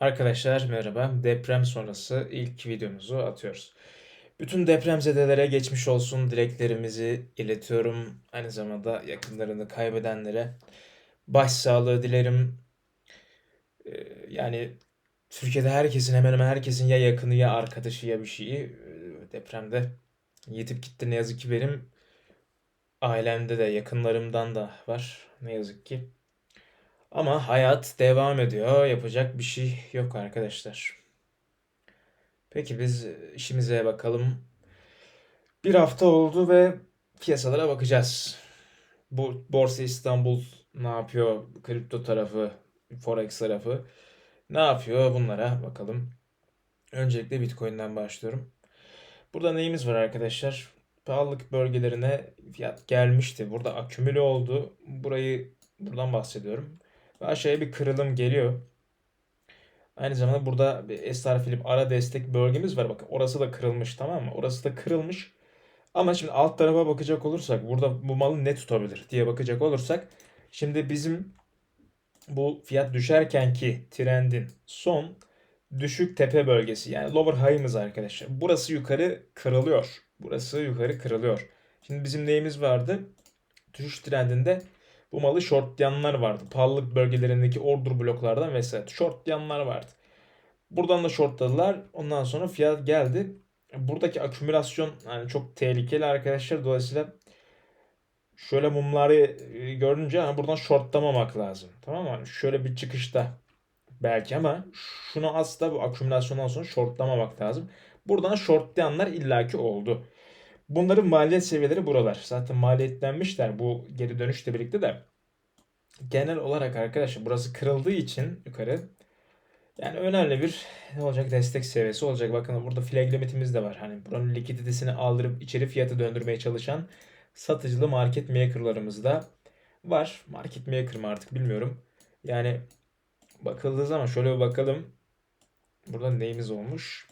Arkadaşlar merhaba. Deprem sonrası ilk videomuzu atıyoruz. Bütün depremzedelere geçmiş olsun dileklerimizi iletiyorum. Aynı zamanda yakınlarını kaybedenlere başsağlığı dilerim. Ee, yani Türkiye'de herkesin hemen hemen herkesin ya yakını ya arkadaşı ya bir şeyi e, depremde yitip gitti. Ne yazık ki benim ailemde de yakınlarımdan da var. Ne yazık ki. Ama hayat devam ediyor. Yapacak bir şey yok arkadaşlar. Peki biz işimize bakalım. Bir hafta oldu ve piyasalara bakacağız. Bu Borsa İstanbul ne yapıyor? Kripto tarafı, Forex tarafı ne yapıyor? Bunlara bakalım. Öncelikle Bitcoin'den başlıyorum. Burada neyimiz var arkadaşlar? Pahalılık bölgelerine fiyat gelmişti. Burada akümüle oldu. Burayı buradan bahsediyorum. Ve aşağıya bir kırılım geliyor. Aynı zamanda burada bir Estar Philip ara destek bölgemiz var. Bakın orası da kırılmış tamam mı? Orası da kırılmış. Ama şimdi alt tarafa bakacak olursak burada bu malı ne tutabilir diye bakacak olursak şimdi bizim bu fiyat düşerken ki trendin son düşük tepe bölgesi yani lower high'ımız arkadaşlar. Burası yukarı kırılıyor. Burası yukarı kırılıyor. Şimdi bizim neyimiz vardı? Düşüş trendinde bu malı shortlayanlar vardı. Pahalılık bölgelerindeki order bloklardan mesela shortlayanlar vardı. Buradan da shortladılar. Ondan sonra fiyat geldi. Buradaki akümülasyon yani çok tehlikeli arkadaşlar. Dolayısıyla şöyle mumları e, görünce hani buradan shortlamamak lazım. Tamam mı? Hani şöyle bir çıkışta belki ama şunu asla bu akümülasyondan sonra shortlamamak lazım. Buradan shortlayanlar illaki oldu. Bunların maliyet seviyeleri buralar. Zaten maliyetlenmişler bu geri dönüşle birlikte de. Genel olarak arkadaşlar burası kırıldığı için yukarı yani önemli bir ne olacak destek seviyesi olacak. Bakın burada flag limitimiz de var. Hani buranın likiditesini aldırıp içeri fiyatı döndürmeye çalışan satıcılı market maker'larımız da var. Market maker mı artık bilmiyorum. Yani bakıldığı zaman şöyle bir bakalım. Burada neyimiz olmuş?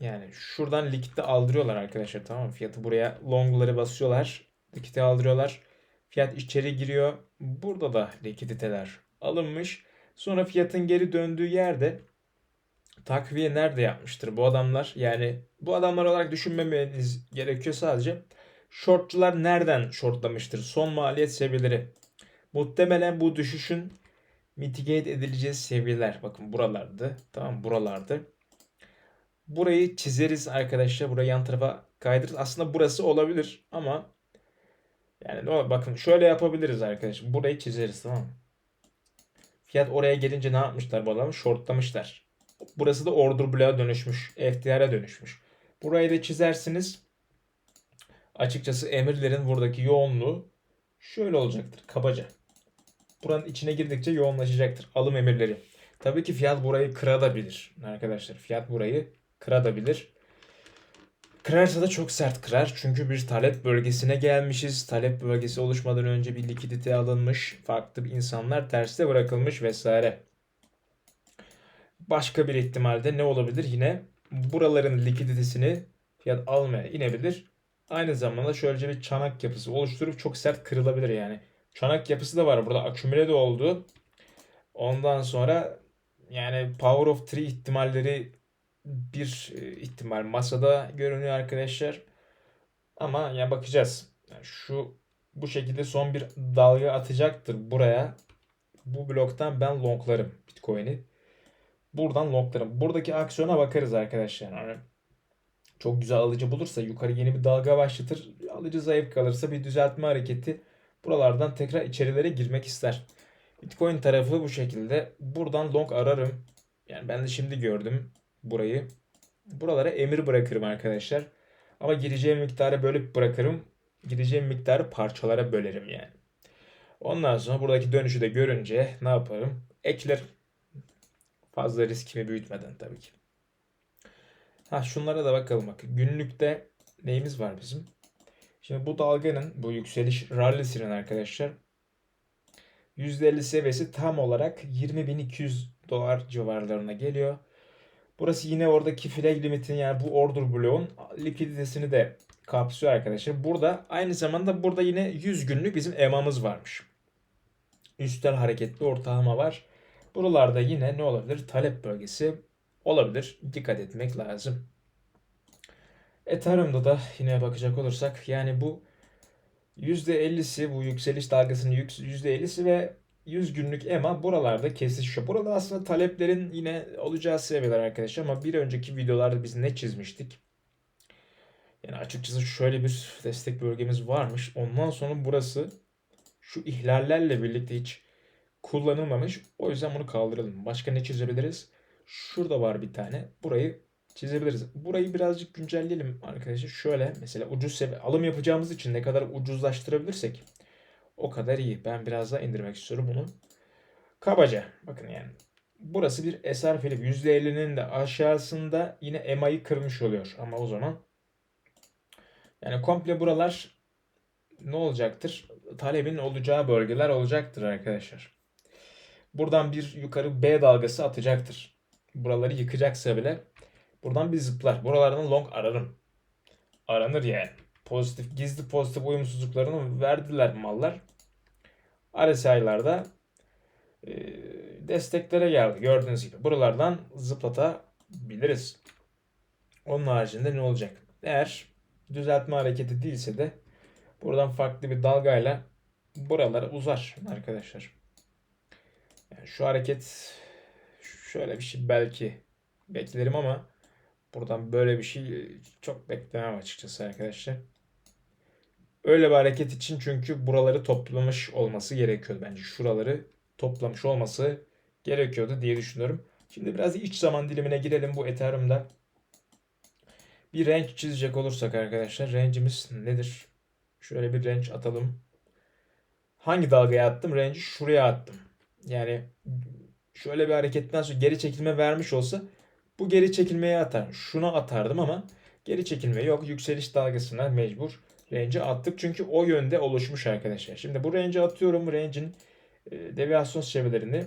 Yani şuradan likitte aldırıyorlar arkadaşlar tamam mı? Fiyatı buraya longları basıyorlar. Likite aldırıyorlar. Fiyat içeri giriyor. Burada da likiditeler alınmış. Sonra fiyatın geri döndüğü yerde takviye nerede yapmıştır bu adamlar? Yani bu adamlar olarak düşünmemeniz gerekiyor sadece. Shortçular nereden shortlamıştır? Son maliyet seviyeleri. Muhtemelen bu düşüşün mitigate edileceği seviyeler. Bakın buralardı. Tamam buralardı. Burayı çizeriz arkadaşlar. Burayı yan tarafa kaydırırız. Aslında burası olabilir ama yani bakın şöyle yapabiliriz arkadaşlar. Burayı çizeriz tamam mı? Fiyat oraya gelince ne yapmışlar bu adamı? Shortlamışlar. Burası da order bloğa dönüşmüş. FTR'e dönüşmüş. Burayı da çizersiniz. Açıkçası emirlerin buradaki yoğunluğu şöyle olacaktır kabaca. Buranın içine girdikçe yoğunlaşacaktır alım emirleri. Tabii ki fiyat burayı kırabilir arkadaşlar. Fiyat burayı kırabilir. Kırarsa da çok sert kırar. Çünkü bir talep bölgesine gelmişiz. Talep bölgesi oluşmadan önce bir likidite alınmış. Farklı insanlar terste bırakılmış vesaire. Başka bir ihtimalde ne olabilir? Yine buraların likiditesini fiyat almaya inebilir. Aynı zamanda şöylece bir çanak yapısı oluşturup çok sert kırılabilir yani. Çanak yapısı da var burada. Akümüle de oldu. Ondan sonra yani Power of Three ihtimalleri bir e, ihtimal masada görünüyor arkadaşlar. Ama ya yani bakacağız. Yani şu bu şekilde son bir dalga atacaktır buraya. Bu bloktan ben longlarım Bitcoin'i. Buradan longlarım. Buradaki aksiyona bakarız arkadaşlar. Yani çok güzel alıcı bulursa yukarı yeni bir dalga başlatır. Alıcı zayıf kalırsa bir düzeltme hareketi buralardan tekrar içerilere girmek ister. Bitcoin tarafı bu şekilde. Buradan long ararım. Yani ben de şimdi gördüm burayı. Buralara emir bırakırım arkadaşlar. Ama gireceğim miktarı bölüp bırakırım. Gideceğim miktarı parçalara bölerim yani. Ondan sonra buradaki dönüşü de görünce ne yaparım? Eklerim. Fazla riskimi büyütmeden tabii ki. Ha şunlara da bakalım bak. Günlükte neyimiz var bizim? Şimdi bu dalganın, bu yükseliş rallisinin arkadaşlar %50 seviyesi tam olarak 20.200 dolar civarlarına geliyor. Burası yine oradaki flag limitin yani bu order bloğun likiditesini de kapsıyor arkadaşlar. Burada aynı zamanda burada yine 100 günlük bizim EMA'mız varmış. Üstel hareketli ortalama var. Buralarda yine ne olabilir? Talep bölgesi olabilir. Dikkat etmek lazım. Ethereum'da da yine bakacak olursak yani bu %50'si bu yükseliş dalgasının yük- %50'si ve 100 günlük EMA buralarda kesişiyor. Burada aslında taleplerin yine olacağı seviyeler arkadaşlar ama bir önceki videolarda biz ne çizmiştik? Yani açıkçası şöyle bir destek bölgemiz varmış. Ondan sonra burası şu ihlallerle birlikte hiç kullanılmamış. O yüzden bunu kaldıralım. Başka ne çizebiliriz? Şurada var bir tane. Burayı çizebiliriz. Burayı birazcık güncelleyelim arkadaşlar. Şöyle mesela ucuz seviye alım yapacağımız için ne kadar ucuzlaştırabilirsek o kadar iyi. Ben biraz daha indirmek istiyorum bunu. Kabaca bakın yani. Burası bir SR Philip %50'nin de aşağısında yine EMA'yı kırmış oluyor. Ama o zaman yani komple buralar ne olacaktır? Talebin olacağı bölgeler olacaktır arkadaşlar. Buradan bir yukarı B dalgası atacaktır. Buraları yıkacaksa bile buradan bir zıplar. Buralardan long ararım. Aranır yani. Pozitif, gizli pozitif uyumsuzluklarını verdiler mallar. RSI'larda e, desteklere geldi. Gördüğünüz gibi. Buralardan zıplatabiliriz. Onun haricinde ne olacak? Eğer düzeltme hareketi değilse de buradan farklı bir dalgayla buralara uzar arkadaşlar. Yani şu hareket şöyle bir şey belki beklerim ama buradan böyle bir şey çok beklemem açıkçası arkadaşlar. Öyle bir hareket için çünkü buraları toplamış olması gerekiyordu bence. Şuraları toplamış olması gerekiyordu diye düşünüyorum. Şimdi biraz iç zaman dilimine girelim bu Ethereum'da. Bir range çizecek olursak arkadaşlar range'imiz nedir? Şöyle bir range atalım. Hangi dalgaya attım? Range'i şuraya attım. Yani şöyle bir hareketten sonra geri çekilme vermiş olsa bu geri çekilmeye atar. Şuna atardım ama geri çekilme yok. Yükseliş dalgasına mecbur range'i attık. Çünkü o yönde oluşmuş arkadaşlar. Şimdi bu range'i atıyorum. Range'in e, deviyasyon seviyelerini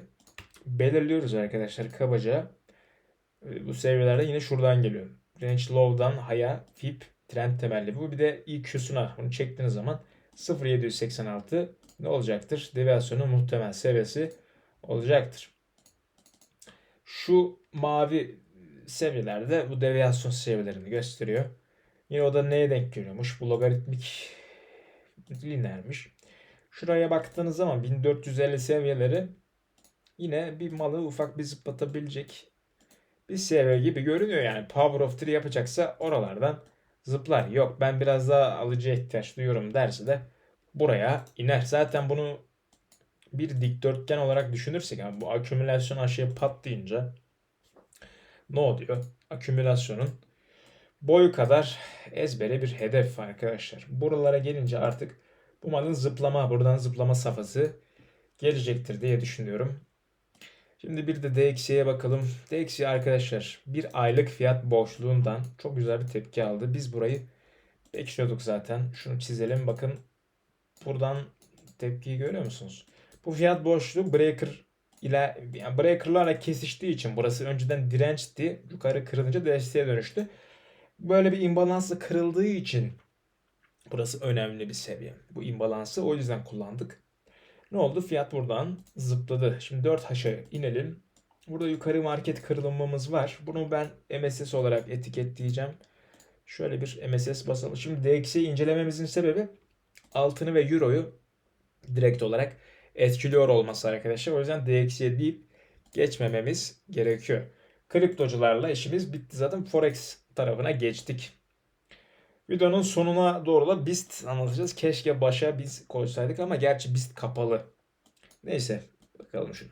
belirliyoruz arkadaşlar kabaca. E, bu seviyelerde yine şuradan geliyor. Range low'dan high'a fib trend temelli. Bu bir de EQ'suna bunu çektiğiniz zaman 0.786 ne olacaktır? Deviyasyonun muhtemel seviyesi olacaktır. Şu mavi seviyelerde bu deviyasyon seviyelerini gösteriyor. Yine o da neye denk geliyormuş? Bu logaritmik lineermiş. Şuraya baktığınız zaman 1450 seviyeleri yine bir malı ufak bir zıplatabilecek bir seviye gibi görünüyor yani. Power of 3 yapacaksa oralardan zıplar. Yok ben biraz daha alıcıya ihtiyaç duyuyorum derse de buraya iner. Zaten bunu bir dikdörtgen olarak düşünürsek yani bu akümülasyon aşağıya patlayınca ne oluyor? Akümülasyonun boyu kadar ezbere bir hedef arkadaşlar. Buralara gelince artık bu malın zıplama, buradan zıplama safhası gelecektir diye düşünüyorum. Şimdi bir de DXY'ye bakalım. DXY arkadaşlar bir aylık fiyat boşluğundan çok güzel bir tepki aldı. Biz burayı bekliyorduk zaten. Şunu çizelim. Bakın buradan tepkiyi görüyor musunuz? Bu fiyat boşluğu breaker ile yani breakerlarla kesiştiği için burası önceden dirençti. Yukarı kırılınca desteğe dönüştü. Böyle bir imbalansla kırıldığı için burası önemli bir seviye. Bu imbalansı o yüzden kullandık. Ne oldu? Fiyat buradan zıpladı. Şimdi 4H'a inelim. Burada yukarı market kırılımımız var. Bunu ben MSS olarak etiketleyeceğim. Şöyle bir MSS basalım. Şimdi DX'i incelememizin sebebi altını ve Euro'yu direkt olarak etkiliyor olması arkadaşlar. O yüzden DXY deyip geçmememiz gerekiyor. Kriptocularla işimiz bitti zaten. Forex tarafına geçtik. Videonun sonuna doğru da BIST anlatacağız. Keşke başa biz koysaydık ama gerçi BIST kapalı. Neyse bakalım şunu.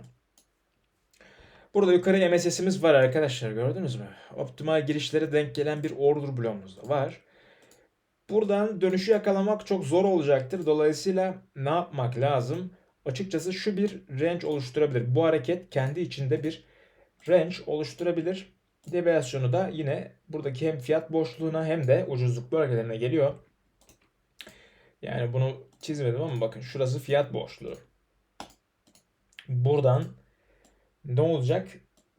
Burada yukarı MSS'imiz var arkadaşlar gördünüz mü? Optimal girişlere denk gelen bir order bloğumuz da var. Buradan dönüşü yakalamak çok zor olacaktır. Dolayısıyla ne yapmak lazım? Açıkçası şu bir range oluşturabilir. Bu hareket kendi içinde bir range oluşturabilir. Deviasyonu da yine buradaki hem fiyat boşluğuna hem de ucuzluk bölgelerine geliyor. Yani bunu çizmedim ama bakın şurası fiyat boşluğu. Buradan ne olacak?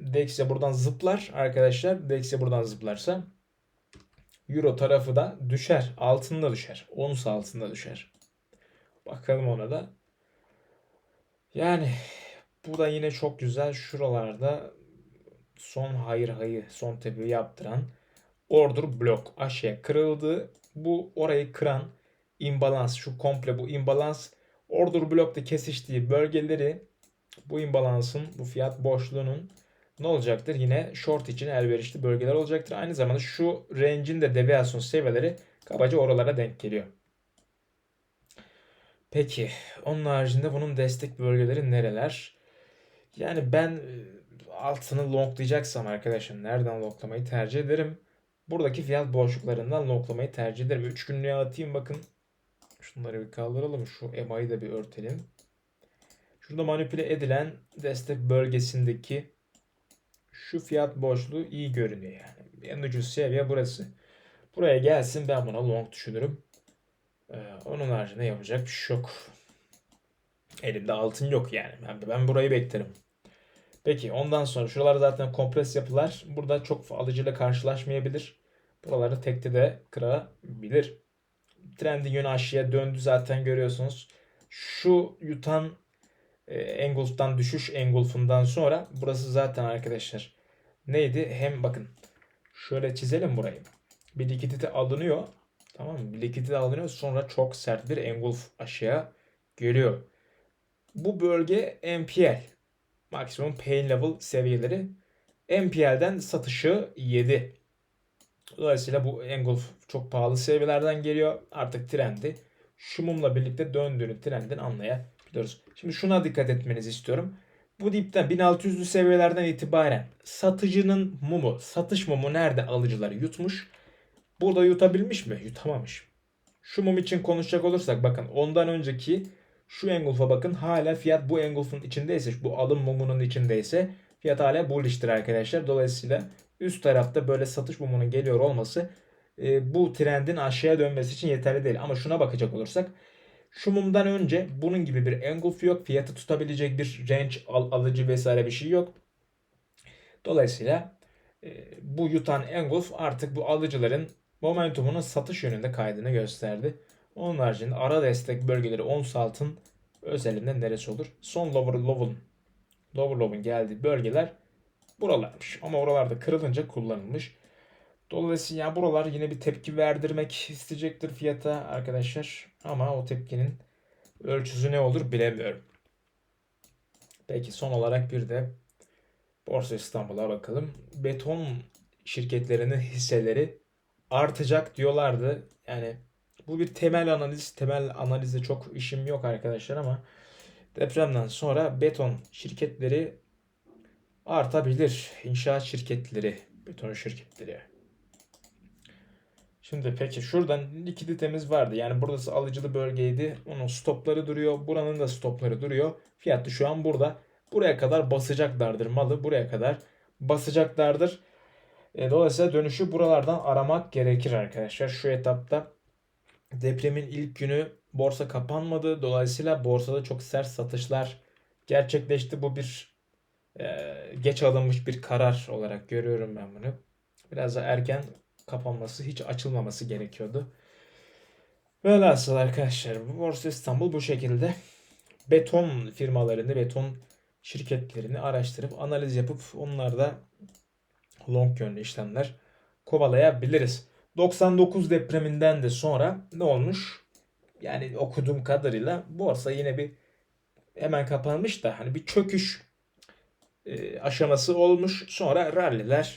DXY buradan zıplar arkadaşlar. DXY buradan zıplarsa Euro tarafı da düşer. Altında düşer. Ons altında düşer. Bakalım ona da. Yani Bu da yine çok güzel. Şuralarda son hayır hayır son tepeyi yaptıran order blok aşağıya kırıldı. Bu orayı kıran imbalans şu komple bu imbalans order blokta kesiştiği bölgeleri bu imbalansın bu fiyat boşluğunun ne olacaktır? Yine short için elverişli bölgeler olacaktır. Aynı zamanda şu range'in de deviyasyon seviyeleri kabaca oralara denk geliyor. Peki onun haricinde bunun destek bölgeleri nereler? Yani ben altını longlayacaksam arkadaşlar nereden longlamayı tercih ederim? Buradaki fiyat boşluklarından longlamayı tercih ederim. 3 günlüğe atayım bakın. Şunları bir kaldıralım. Şu EMA'yı da bir örtelim. Şurada manipüle edilen destek bölgesindeki şu fiyat boşluğu iyi görünüyor yani. En ucuz seviye burası. Buraya gelsin ben buna long düşünürüm. Ee, onun haricinde yapacak bir şey yok. Elimde altın yok yani. Ben, ben burayı beklerim. Peki ondan sonra şuralar zaten kompres yapılar. Burada çok alıcıyla karşılaşmayabilir. Buraları tekte de kırabilir. Trendin yönü aşağıya döndü zaten görüyorsunuz. Şu yutan e, engulf'tan düşüş engulf'undan sonra burası zaten arkadaşlar neydi? Hem bakın şöyle çizelim burayı. Bir likidite alınıyor. Tamam mı? Likidite alınıyor sonra çok sert bir engulf aşağıya geliyor. Bu bölge MPL. Maksimum pain level seviyeleri. MPL'den satışı 7. Dolayısıyla bu engulf çok pahalı seviyelerden geliyor. Artık trendi şu mumla birlikte döndüğünü trendin anlayabiliyoruz. Şimdi şuna dikkat etmenizi istiyorum. Bu dipten 1600'lü seviyelerden itibaren satıcının mumu, satış mumu nerede alıcıları yutmuş? Burada yutabilmiş mi? Yutamamış. Şu mum için konuşacak olursak bakın ondan önceki şu engulf'a bakın hala fiyat bu engulf'un içindeyse bu alım mumunun içindeyse fiyat hala bullish'tir arkadaşlar. Dolayısıyla üst tarafta böyle satış mumunun geliyor olması e, bu trendin aşağıya dönmesi için yeterli değil. Ama şuna bakacak olursak şu mumdan önce bunun gibi bir engulf yok. Fiyatı tutabilecek bir range al, alıcı vesaire bir şey yok. Dolayısıyla e, bu yutan engulf artık bu alıcıların momentumunun satış yönünde kaydını gösterdi. Onun haricinde ara destek bölgeleri ons altın özelinde neresi olur? Son lower low'un lower low'un geldiği bölgeler buralarmış. Ama oralarda kırılınca kullanılmış. Dolayısıyla buralar yine bir tepki verdirmek isteyecektir fiyata arkadaşlar. Ama o tepkinin ölçüsü ne olur bilemiyorum. Peki son olarak bir de Borsa İstanbul'a bakalım. Beton şirketlerinin hisseleri artacak diyorlardı. Yani bu bir temel analiz. Temel analizde çok işim yok arkadaşlar ama depremden sonra beton şirketleri artabilir. İnşaat şirketleri, beton şirketleri. Şimdi peki şuradan likiditemiz vardı. Yani burası alıcılı bölgeydi. Onun stopları duruyor. Buranın da stopları duruyor. Fiyatı şu an burada. Buraya kadar basacaklardır malı. Buraya kadar basacaklardır. E, dolayısıyla dönüşü buralardan aramak gerekir arkadaşlar. Şu etapta depremin ilk günü borsa kapanmadı. Dolayısıyla borsada çok sert satışlar gerçekleşti. Bu bir e, geç alınmış bir karar olarak görüyorum ben bunu. Biraz da erken kapanması, hiç açılmaması gerekiyordu. Velhasıl arkadaşlar Borsa İstanbul bu şekilde beton firmalarını, beton şirketlerini araştırıp analiz yapıp onlarda long yönlü işlemler kovalayabiliriz. 99 depreminden de sonra ne olmuş? Yani okuduğum kadarıyla borsa yine bir hemen kapanmış da hani bir çöküş e, aşaması olmuş. Sonra ralliler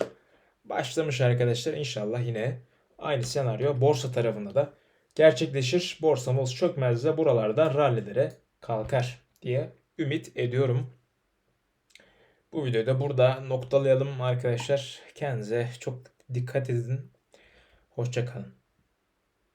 başlamış arkadaşlar. İnşallah yine aynı senaryo borsa tarafında da gerçekleşir. Borsamız çökmez de buralarda rallilere kalkar diye ümit ediyorum. Bu videoyu da burada noktalayalım arkadaşlar. Kendinize çok dikkat edin. Hoşçakalın.